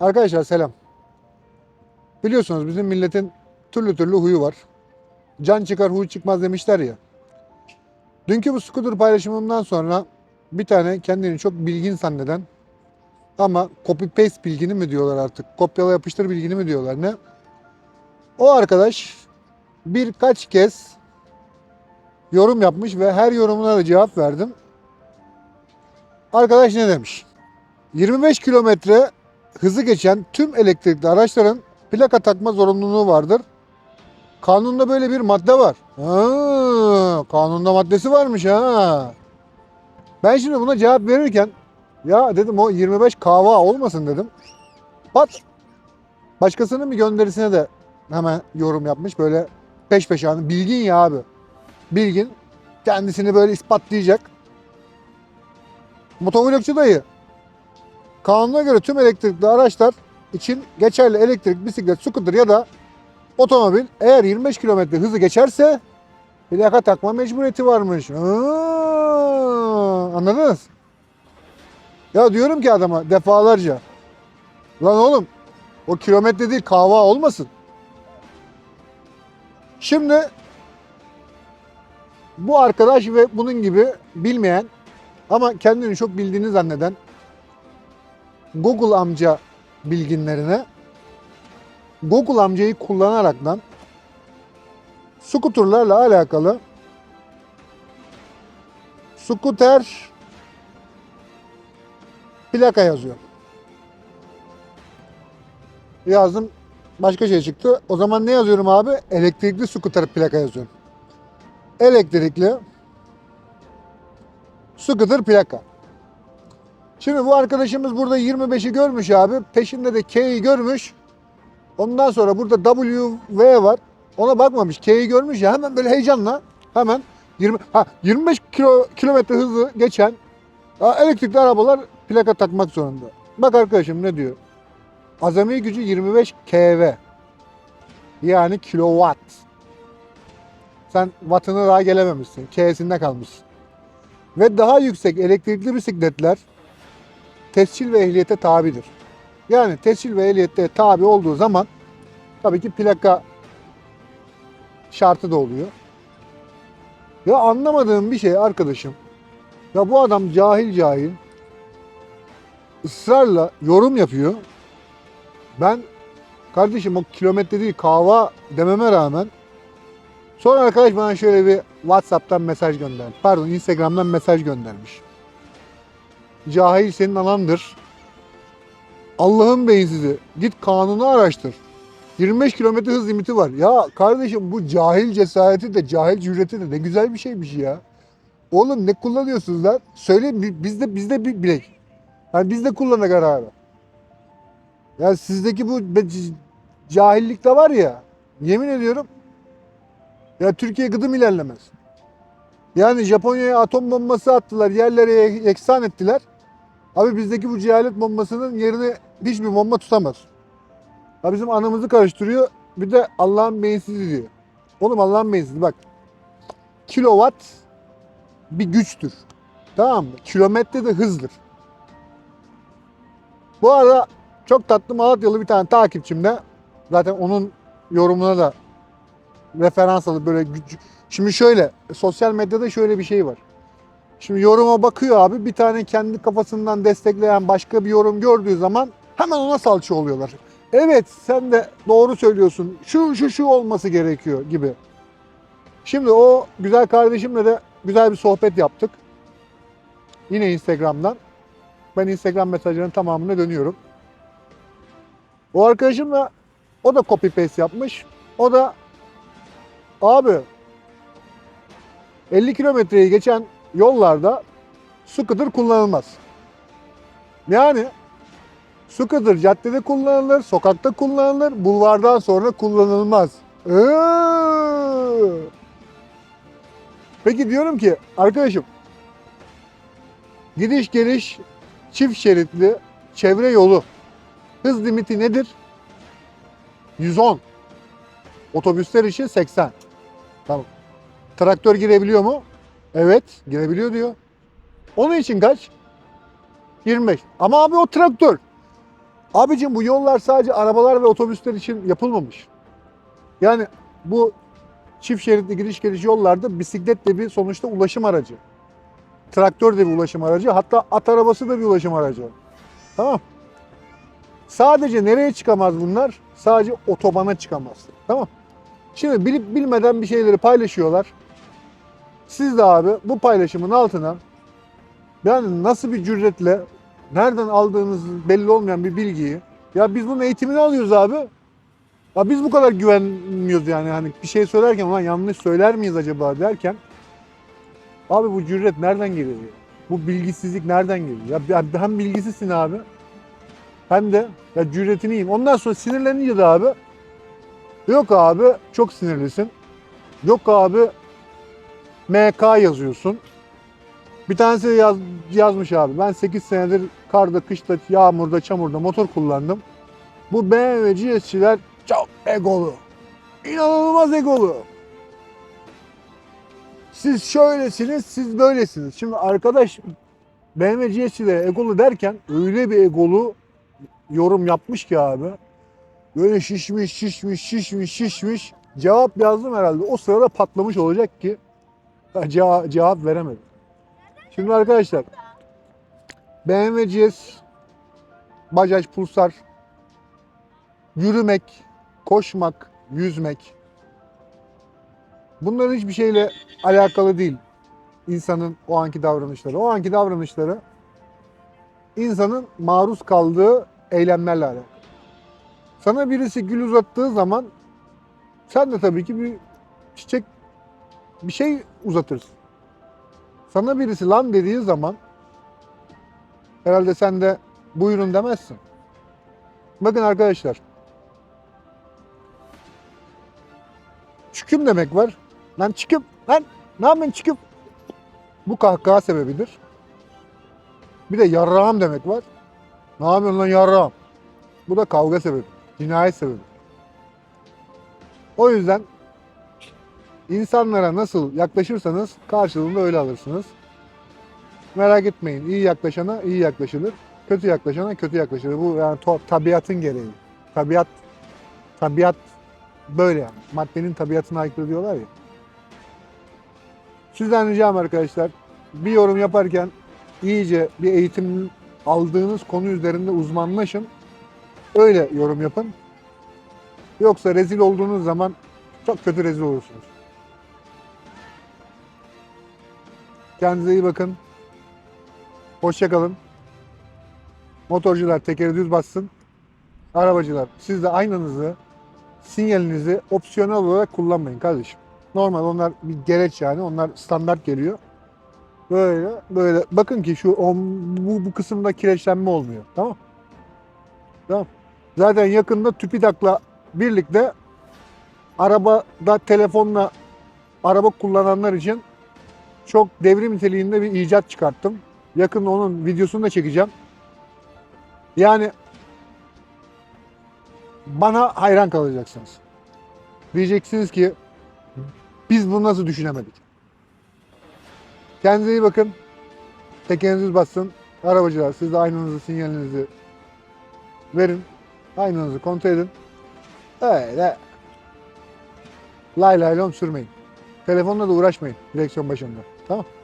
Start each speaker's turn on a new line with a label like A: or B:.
A: Arkadaşlar selam. Biliyorsunuz bizim milletin türlü türlü huyu var. Can çıkar huy çıkmaz demişler ya. Dünkü bu scooter paylaşımımdan sonra bir tane kendini çok bilgin zanneden ama copy paste bilgini mi diyorlar artık? Kopyala yapıştır bilgini mi diyorlar ne? O arkadaş birkaç kez yorum yapmış ve her yorumuna da cevap verdim. Arkadaş ne demiş? 25 kilometre hızı geçen tüm elektrikli araçların plaka takma zorunluluğu vardır. Kanunda böyle bir madde var. Ha, kanunda maddesi varmış ha. Ben şimdi buna cevap verirken ya dedim o 25 kava olmasın dedim. Pat başkasının bir gönderisine de hemen yorum yapmış böyle peş peşe hani bilgin ya abi. Bilgin kendisini böyle ispatlayacak. Motovlogçu dayı Kanuna göre tüm elektrikli araçlar için geçerli elektrik, bisiklet, scooter ya da otomobil eğer 25 km hızı geçerse plaka takma mecburiyeti varmış. Aa, anladınız? Ya diyorum ki adama defalarca. Lan oğlum o kilometre değil kahva olmasın. Şimdi bu arkadaş ve bunun gibi bilmeyen ama kendini çok bildiğini zanneden Google amca bilginlerine Google amcayı kullanaraktan skuterlarla alakalı skuter plaka yazıyor. Yazdım başka şey çıktı. O zaman ne yazıyorum abi? Elektrikli skuter plaka yazıyorum. Elektrikli skuter plaka. Şimdi bu arkadaşımız burada 25'i görmüş abi. Peşinde de K'yi görmüş. Ondan sonra burada W, var. Ona bakmamış. K'yi görmüş ya hemen böyle heyecanla hemen 20 ha 25 kilo, kilometre hızı geçen elektrikli arabalar plaka takmak zorunda. Bak arkadaşım ne diyor? Azami gücü 25 kW. Yani kilowatt. Sen wattını daha gelememişsin. K'sinde kalmışsın. Ve daha yüksek elektrikli bisikletler tescil ve ehliyete tabidir. Yani tescil ve ehliyette tabi olduğu zaman tabii ki plaka şartı da oluyor. Ya anlamadığım bir şey arkadaşım. Ya bu adam cahil cahil ısrarla yorum yapıyor. Ben kardeşim o kilometre değil kahva dememe rağmen sonra arkadaş bana şöyle bir WhatsApp'tan mesaj gönderdi. Pardon Instagram'dan mesaj göndermiş. Cahil senin anandır. Allah'ın beyinsizi. Git kanunu araştır. 25 kilometre hız limiti var. Ya kardeşim bu cahil cesareti de cahil cüreti de ne güzel bir şeymiş ya. Oğlum ne kullanıyorsunuz lan? Söyleyin bi- biz de biz de bir bilek. Yani biz de kullanak ara ara. Ya sizdeki bu cahillik de var ya. Yemin ediyorum. Ya Türkiye gıdım ilerlemez. Yani Japonya'ya atom bombası attılar, yerlere eksan ettiler. Abi bizdeki bu cehalet bombasının yerini hiçbir bomba tutamaz. Ha bizim anamızı karıştırıyor. Bir de Allah'ın beyinsizi diyor. Oğlum Allah'ın beyinsizi bak. Kilowatt bir güçtür. Tamam mı? Kilometre de hızdır. Bu arada çok tatlı Malatyalı bir tane takipçim de zaten onun yorumuna da referans alıp böyle. Şimdi şöyle sosyal medyada şöyle bir şey var. Şimdi yoruma bakıyor abi bir tane kendi kafasından destekleyen başka bir yorum gördüğü zaman hemen ona salça oluyorlar. Evet sen de doğru söylüyorsun. Şu şu şu olması gerekiyor gibi. Şimdi o güzel kardeşimle de güzel bir sohbet yaptık. Yine Instagram'dan. Ben Instagram mesajlarının tamamına dönüyorum. O arkadaşım da o da copy paste yapmış. O da abi 50 kilometreyi geçen yollarda scooter kullanılmaz. Yani scooter caddede kullanılır, sokakta kullanılır, bulvardan sonra kullanılmaz. Iıı. Peki diyorum ki arkadaşım gidiş geliş çift şeritli çevre yolu hız limiti nedir? 110. Otobüsler için 80. Tamam. Traktör girebiliyor mu? Evet, girebiliyor diyor. Onun için kaç? 25. Ama abi o traktör Abicim bu yollar sadece arabalar ve otobüsler için yapılmamış. Yani bu çift şeritli gidiş geliş yollarda bisiklet de bir sonuçta ulaşım aracı. Traktör de bir ulaşım aracı. Hatta at arabası da bir ulaşım aracı. Tamam. Sadece nereye çıkamaz bunlar? Sadece otobana çıkamaz. Tamam. Şimdi bilip bilmeden bir şeyleri paylaşıyorlar. Siz de abi bu paylaşımın altına yani nasıl bir cüretle nereden aldığınız belli olmayan bir bilgiyi ya biz bunun eğitimini alıyoruz abi. Ya biz bu kadar güvenmiyoruz yani hani bir şey söylerken ulan yanlış söyler miyiz acaba derken abi bu cüret nereden geliyor? Bu bilgisizlik nereden geliyor? Ya hem bilgisizsin abi hem de ya cüretini yiyeyim. Ondan sonra sinirlenince de abi yok abi çok sinirlisin. Yok abi MK yazıyorsun. Bir tanesi de yaz, yazmış abi. Ben 8 senedir karda, kışta, yağmurda, çamurda motor kullandım. Bu BMW GS'çiler çok egolu. İnanılmaz egolu. Siz şöylesiniz, siz böylesiniz. Şimdi arkadaş BMW GS'çilere egolu derken öyle bir egolu yorum yapmış ki abi. Böyle şişmiş, şişmiş, şişmiş, şişmiş. Cevap yazdım herhalde. O sırada patlamış olacak ki cevap, veremedim. Şimdi arkadaşlar BMW GS, Bajaj Pulsar, yürümek, koşmak, yüzmek bunların hiçbir şeyle alakalı değil insanın o anki davranışları. O anki davranışları insanın maruz kaldığı eylemlerle alakalı. Sana birisi gül uzattığı zaman sen de tabii ki bir çiçek bir şey uzatırsın. Sana birisi lan dediği zaman herhalde sen de buyurun demezsin. Bakın arkadaşlar. Çüküm demek var. Lan çıkıp lan ne yapayım çıkıp bu kahkaha sebebidir. Bir de yarrağım demek var. Ne yapıyorsun lan yarrağım? Bu da kavga sebebi. Cinayet sebebi. O yüzden insanlara nasıl yaklaşırsanız karşılığında öyle alırsınız. Merak etmeyin. iyi yaklaşana iyi yaklaşılır. Kötü yaklaşana kötü yaklaşılır. Bu yani tabiatın gereği. Tabiat tabiat böyle yani. Maddenin tabiatına aykırı diyorlar ya. Sizden ricam arkadaşlar bir yorum yaparken iyice bir eğitim aldığınız konu üzerinde uzmanlaşın. Öyle yorum yapın. Yoksa rezil olduğunuz zaman çok kötü rezil olursunuz. Kendinize iyi bakın. Hoşça kalın. Motorcular tekeri düz bassın. Arabacılar siz de aynanızı, sinyalinizi opsiyonel olarak kullanmayın kardeşim. Normal onlar bir gereç yani. Onlar standart geliyor. Böyle böyle bakın ki şu on- bu, bu kısımda kireçlenme olmuyor. Tamam? Tamam. Zaten yakında TÜPİDAK'la birlikte arabada telefonla araba kullananlar için çok devrim niteliğinde bir icat çıkarttım. Yakında onun videosunu da çekeceğim. Yani bana hayran kalacaksınız. Diyeceksiniz ki biz bunu nasıl düşünemedik? Kendinize iyi bakın. Tekeriniz bassın. Arabacılar siz de aynanızı, sinyalinizi verin. Aynanızı kontrol edin. Öyle lay lay lom sürmeyin. Telefonla da uğraşmayın direksiyon başında. Tamam